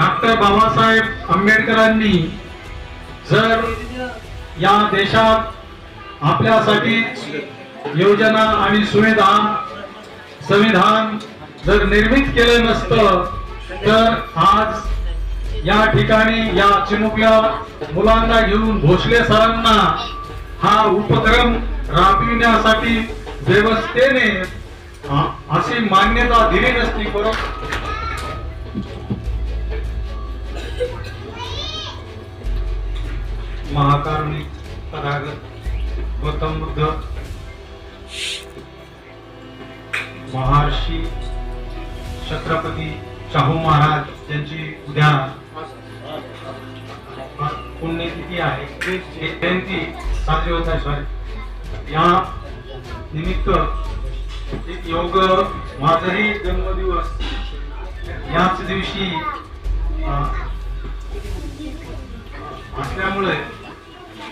Doctor Babasaheb आंबेडकरांनी जर या देशात आपल्यासाठी योजना आणि सुविधा संविधान जर निर्मित केलं नसतं तर आज या ठिकाणी या चिमुकल्या मुलांना घेऊन भोसले सरांना हा उपक्रम राबविण्यासाठी व्यवस्थेने अशी मान्यता दिली नसती बरोबर महाकारुणिक तथागत गौतम बुद्ध महर्षी छत्रपती शाहू महाराज यांची उद्या पुण्यतिथी आहे. जयंती साजरी होत आहे सॉरी या निमित्त एक योग माझाही जन्मदिवस याच दिवशी असल्यामुळे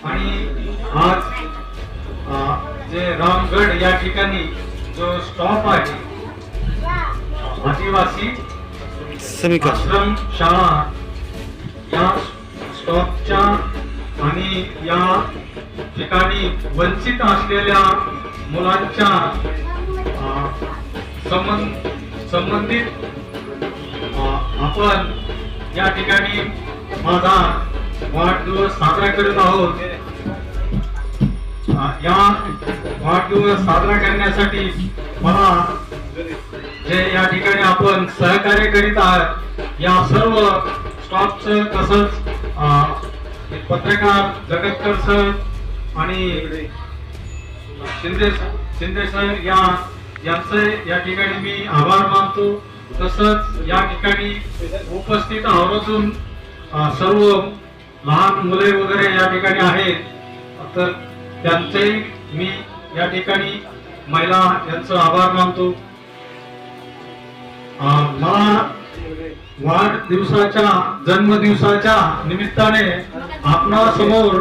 आणि आज जे रामगड या ठिकाणी जो स्टॉप आहे आदिवासी आश्रम शाळा या स्टॉपच्या आणि या ठिकाणी वंचित असलेल्या मुलांच्या संबंधित आपण या ठिकाणी माझा वाढदिवस साजरा करत आहोत. या वाढदिवस साजरा करण्यासाठी मला जे या ठिकाणी आपण सहकार्य करीत आहात या सर्व स्टॉफचं तसंच पत्रकार जगतकर सर आणि शिंदे शिंदे सर या यांचे या ठिकाणी मी आभार मानतो. तसंच या ठिकाणी उपस्थित आवर्जून सर्व लहान मुले वगैरे या ठिकाणी आहेत. तर त्यांचे मी या ठिकाणी महिला यांचं आभार मानतो. मला वाढदिवसाच्या जन्मदिवसाच्या निमित्ताने आपणा समोर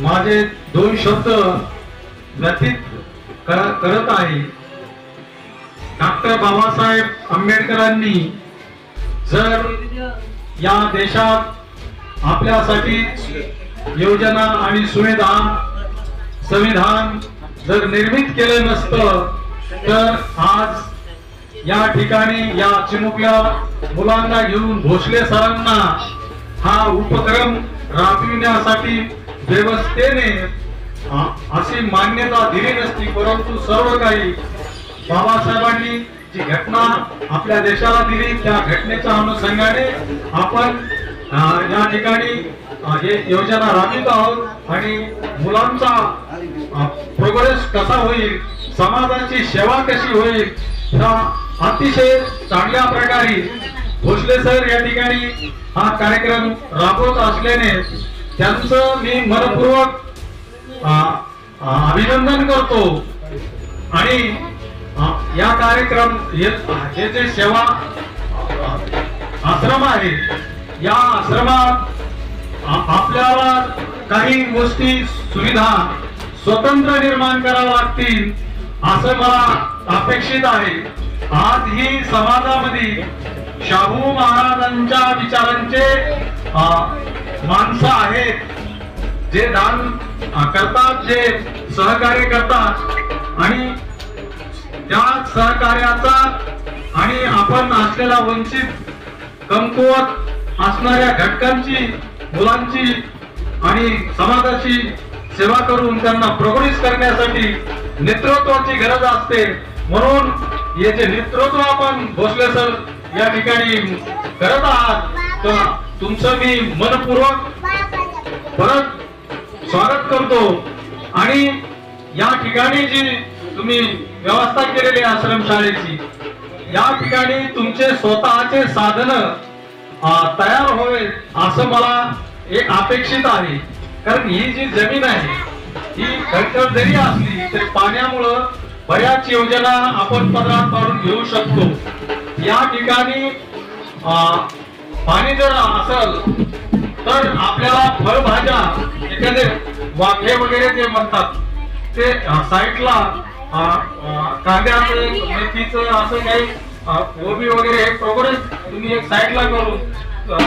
माझे दोन शब्द व्यतीत करत आहे. डॉक्टर बाबासाहेब आंबेडकरांनी जर या देशात आपल्यासाठी योजना आणि सुविधा संविधान जर निर्मित केलं नसतं तर आज या ठिकाणी या चिमुकल्या मुलांना घेऊन भोसले सरांना हा उपक्रम राबविण्यासाठी व्यवस्थेने अशी मान्यता दिली नसती परंतु सर्व काही बाबासाहेबांनी जी घटना आपल्या देशाला दिली त्या घटनेच्या अनुषंगाने आपण या ठिकाणी हे योजना राबवित आहोत आणि मुलांचा प्रोग्रेस कसा होईल समाजाची सेवा कशी होईल ह्या अतिशय चांगल्या प्रकारे भोसले सर या ठिकाणी हा कार्यक्रम राबवत असल्याने त्यांचं मी मनपूर्वक अभिनंदन करतो. आणि या कार्यक्रम हे जे सेवा आश्रम आहे या आश्रमात आपल्याला काही गोष्टी सुविधा स्वतंत्र निर्माण कराव्या लागतील असं मला अपेक्षित आहे. आज ही समाजामध्ये शाहू महाराजांच्या विचारांचे माणसं आहेत. जे दान करतात जे सहकार्य करतात. आणि त्या सहकार्याचा आणि आपण असलेला वंचित कमकुवत असणाऱ्या घटकांची मुलांची आणि समाजाची सेवा करून त्यांना प्रोग्रेस करण्यासाठी नेतृत्वाची गरज असते. म्हणून याचे नेतृत्व आपण भोसले सर या ठिकाणी करत आहात तर तुमचं मी मनपूर्वक परत स्वागत करतो. आणि या ठिकाणी जी तुम्ही व्यवस्था केलेली आश्रमशाळेची या ठिकाणी तुमचे स्वतःचे साधन तयार होईल असं मला एक अपेक्षित आहे. कारण ही जी जमीन आहे ही खडखड जरी असली तरी पाण्यामुळं बऱ्याच योजना आपण पदरात पाडून घेऊ शकतो. या ठिकाणी अं, पाणी जर असल तर आपल्याला फळभाज्या एखादे वाफे वगैरे जे म्हणतात ते साईडला कांद्याचं मेथीचं असं काही ओबी वगैरे हे प्रोग्रेस तुम्ही एक साईडला करून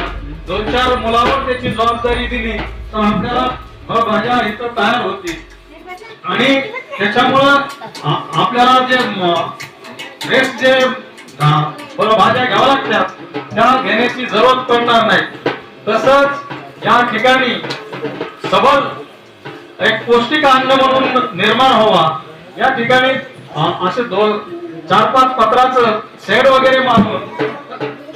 दोन चार मुलावर त्याची जबाबदारी दिली तर आपल्याला भाज्या इथं तयार होतील आणि त्याच्यामुळं आपल्याला जे बेस्ट जे फळभाज्या घ्याव्या लागतात त्या घेण्याची जरूरत पडणार नाही. तसंच या ठिकाणी सबल एक पौष्टिक अन्न म्हणून निर्माण व्हावा. या ठिकाणी असे दोन चार पाच पत्राचं शेड वगैरे मारून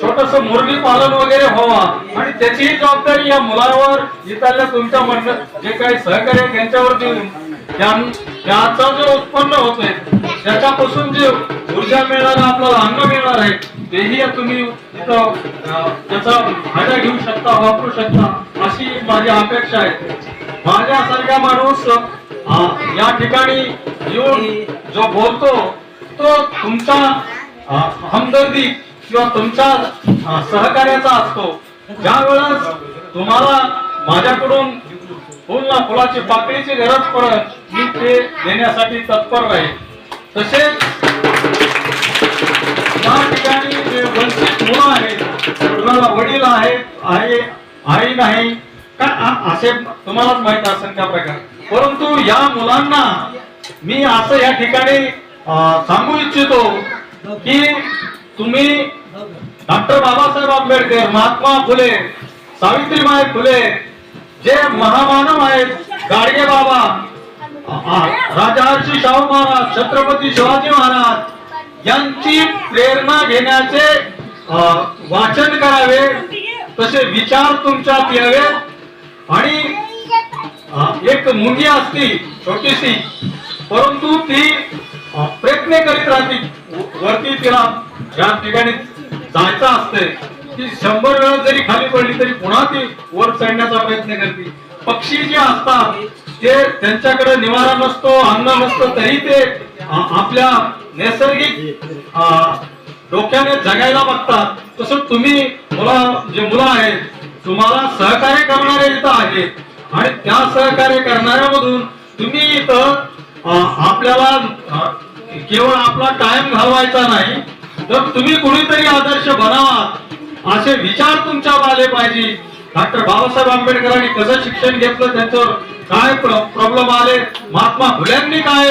छोटस मुरगी पालन वगैरे व्हावा. आणि त्याचीही जबाबदारी या मुलावर इथल्या तुमच्या म्हटलं जे काही सहकार्य त्यांच्यावर देऊन त्याचा जो जे उत्पन्न होतोय त्याच्यापासून जे ऊर्जा मिळणार आपल्याला अन्न मिळणार आहे तेही तुम्ही इथं त्याचा फायदा घेऊ शकता वापरू शकता अशी माझी अपेक्षा आहे. माझ्यासारखा माणूस या ठिकाणी येऊन जो बोलतो तो तुमचा हमदर्दी किंवा तुमच्या सहकार्याचा असतो. ज्या वेळेस तुम्हाला माझ्याकडून फुल ना फुलाची पाकळीची गरज पडत मी ते देण्यासाठी तत्पर राहील. तसेच या ठिकाणी जे वंचित मुलं आहेत कुणाला वडील आहेत आहे आई नाही का असे तुम्हालाच माहीत असेल त्या प्रकार. परंतु या मुलांना मी असं या ठिकाणी सांगू इच्छितो की तुम्ही डॉक्टर बाबासाहेब आंबेडकर महात्मा फुले सावित्रीबाई फुले जे महामानव आहेत गाडगे बाबा आ- राजर्षी शाहू महाराज छत्रपती शिवाजी महाराज यांची प्रेरणा घेण्याचे वाचन करावे तसे विचार तुमच्यात यावे. आणि एक मुंगी असती छोटीशी परंतु ती प्रयत्न करीत राहते. वरती तिला या ठिकाणी जायचं असते ती शंभर वेळा जरी खाली पडली तरी पुन्हा ती वर चढण्याचा प्रयत्न करते. पक्षी जे असतात ते त्यांच्याकडे निवारा नसतो अन्न नसतो तरी ते आपल्या नैसर्गिक डोक्याने जगायला बघतात. तसं तुम्ही मुला जे मुलं आहेत तुम्हाला सहकार्य करणारे इथं आहेत. आणि त्या सहकार्य करणाऱ्यामधून तुम्ही इथं आपल्याला केवळ आपला टाइम घालवायचा नाही तर तुम्ही कुणीतरी आदर्श बनावा असे विचार तुमच्या आले पाहिजे. डॉक्टर बाबासाहेब आंबेडकरांनी कसं शिक्षण घेतलं त्यांच्यावर काय प्रॉब्लेम आले महात्मा फुल्यांनी काय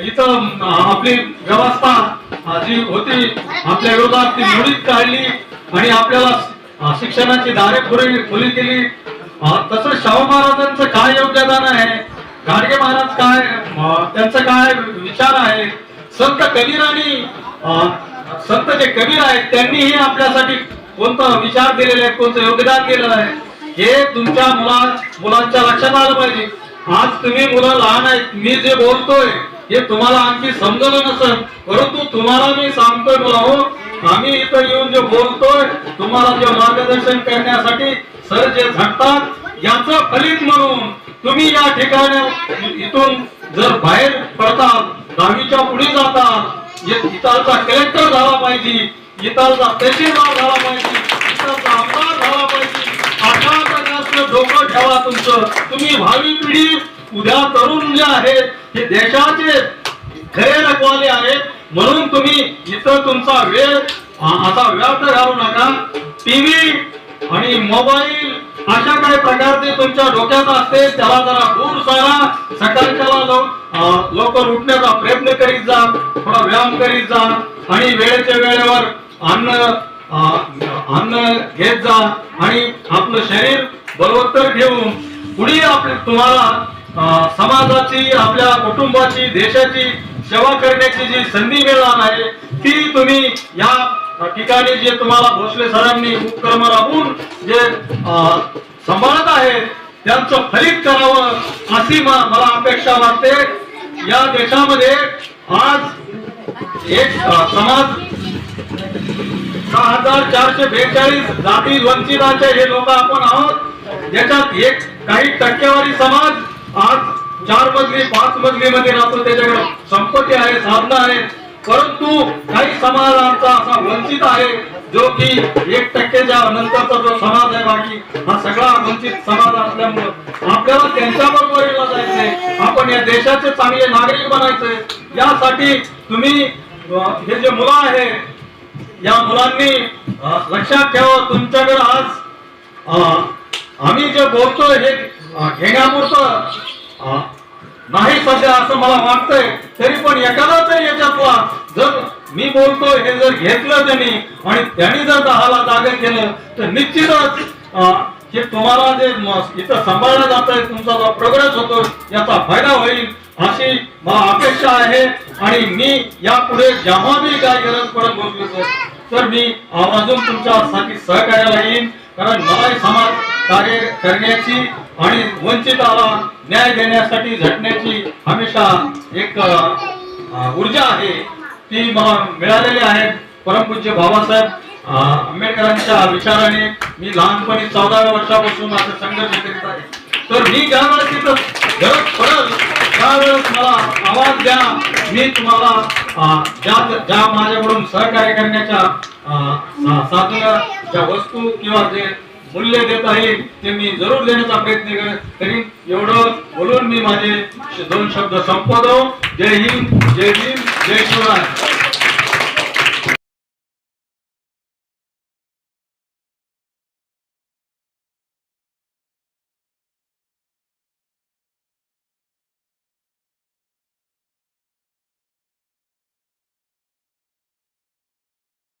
इथं आपली व्यवस्था जी होती आपल्या विरोधात ती मोडीत काढली आणि आपल्याला शिक्षणाची दारे खुरी खुली केली. तसं शाहू महाराजांचं काय योगदान आहे? गाडगे महाराज काय त्यांचं काय विचार आहे? संत कबीरांनी संत जे कबीर आहेत त्यांनीही आपल्यासाठी कोणतं विचार दिलेला आहे कोणतं योगदान दिलेलं आहे हे तुमच्या मुला मुलांच्या लक्षात आलं पाहिजे. आज तुम्ही मुलं लहान आहेत मी जे बोलतोय हे तुम्हाला आणखी समजलं नसेल परंतु तुम्हाला मी सांगतोय मुला हो आम्ही इथं येऊन जे बोलतोय तुम्हाला जे मार्गदर्शन करण्यासाठी सर जे झटतात याचं फलित म्हणून तुम्ही या ठिकाणी इथून जर बाहेर पडतात दहावीच्या पुढे जातात जे इथालचा कलेक्टर झाला पाहिजे इथालचा तहसीलदार झाला पाहिजे इथालचा आमदार झाला पाहिजे अशा डोकं ठेवा तुमचं. तुम्ही भावी पिढी उद्या तरुण जे आहेत हे देशाचे खरे रखवाले आहेत. म्हणून तुम्ही इथं तुमचा वेळ आता व्यर्थ घालू नका. टीव्ही आणि मोबाईल अशा काही प्रकारचे तुमच्या डोक्यात असते त्याला जरा दूर सारा. सकाळच्या लवकर उठण्याचा प्रयत्न करीत जा थोडा व्यायाम करीत जा आणि वेळेच्या वेळेवर अन्न अन्न घेत जा आणि आपलं शरीर बरोबर ठेवून पुढे आपले तुम्हाला समाजाची आपल्या कुटुंबाची देशाची सेवा करण्याची जी संधी मिळणार आहे ती तुम्ही या ठिकाणी जे तुम्हाला भोसले सरांनी उपक्रम राबवून जे सांभाळत आहेत त्यांचं फलित करावं अशी मला अपेक्षा वाटते. या देशामध्ये आज एक समाज सहा हजार चारशे बेचाळीस जाती वंचितांचे हे लोक आपण आहोत. याच्यात एक काही टक्केवारी समाज आज चार मजली पाच मजली मध्ये राहतो. त्याच्याकडे संपत्ती आहे साधना आहे. परंतु काही समाज आमचा असा वंचित आहे जो की एक टक्केच्या नंतरचा जो समाज आहे बाकी हा सगळा वंचित समाज असल्यामुळं आपल्याला त्यांच्या बरोबरीला जायचंय. आपण या देशाचे चांगले नागरिक बनायचे यासाठी तुम्ही हे जे मुलं आहे या मुलांनी लक्षात ठेवा तुमच्याकडे आज आम्ही जे बोलतोय हे घेण्यापुरतं नाही सध्या असं मला वाटतंय तरी पण एखादा तरी याच्यातला जर मी बोलतोय हे जर घेतलं त्यांनी आणि त्यांनी जर दहाला जागे केलं तर निश्चितच हे तुम्हाला जे इथं सांभाळलं जात आहे तुमचा जो प्रोग्रेस होतो याचा फायदा होईल अशी मला अपेक्षा आहे. आणि मी यापुढे जेव्हा मी काय गरज पडत बसलो तर तर मी आवर्जून तुमच्यासाठी सहकार्याला येईन. कारण मलाही समाज कार्य करण्याची आणि वंचिताला न्याय देण्यासाठी झटण्याची हमेशा एक ऊर्जा आहे ती मिळालेली आहे. परमपूज्य बाबासाहेब आंबेडकरांच्या विचाराने मी लहानपणी चौदाव्या वर्षापासून माझा संघर्ष करीत आहे. तर मी ज्यावेळेस तिथं गरज पडल त्यावेळेस मला आवाज द्या. मी तुम्हाला ज्या ज्या माझ्याकडून सहकार्य करण्याच्या साधना ज्या वस्तू किंवा जे मूल्य देत आहे ते मी जरूर देण्याचा प्रयत्न कर- करीन एवढं बोलून मी माझे दोन शब्द संपवतो. जय हिंद जय हिंद जय शिवराय.